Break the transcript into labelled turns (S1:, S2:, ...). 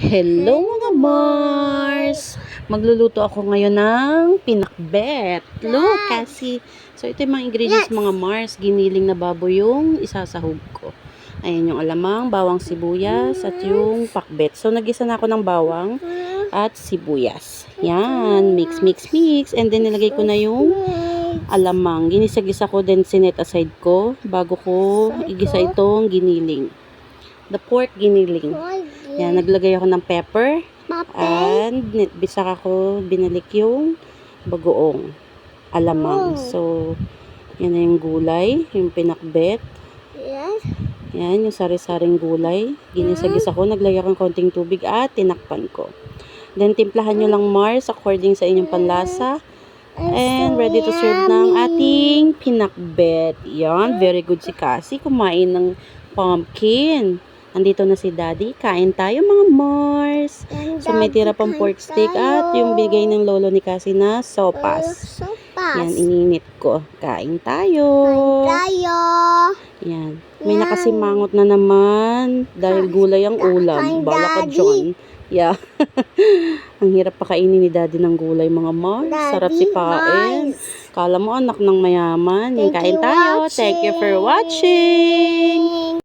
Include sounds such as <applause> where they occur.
S1: Hello mga Mars! Magluluto ako ngayon ng pinakbet. Look, kasi. So, ito yung mga ingredients mga Mars. Giniling na baboy yung isasahog ko. Ayan yung alamang, bawang sibuyas, at yung pakbet. So, nagisa na ako ng bawang at sibuyas. Yan, mix, mix, mix. And then, nilagay ko na yung alamang. Ginisa-gisa ko, then sinet aside ko bago ko igisa itong giniling. The pork giniling. Yan, naglagay ako ng pepper. And bisak ako, binalik yung bagoong alamang. So, yan na yung gulay, yung pinakbet.
S2: Yes.
S1: Yan, yung sari-saring gulay. Ginisa-gisa ko, naglagay ako ng konting tubig at tinakpan ko. Then, timplahan nyo lang Mars according sa inyong panlasa. And ready to serve ng ating pinakbet. Yan, very good si Cassie. Kumain ng pumpkin. Andito na si Daddy. Kain tayo mga Mars. So may tira pang pork steak at yung bigay ng lolo ni Cassie na sopas.
S2: Sopas.
S1: Yan, ininit ko. Kain tayo.
S2: Tayo.
S1: Yan. May nakasimangot na naman dahil gulay ang ulam.
S2: Kain,
S1: Bala ka
S2: Daddy.
S1: John. Yeah. <laughs> ang hirap pakainin ni Daddy ng gulay mga Mars. Sarap si
S2: Daddy,
S1: pain.
S2: nice.
S1: Kala mo anak ng mayaman. Yan,
S2: Thank
S1: kain tayo. Thank you for watching.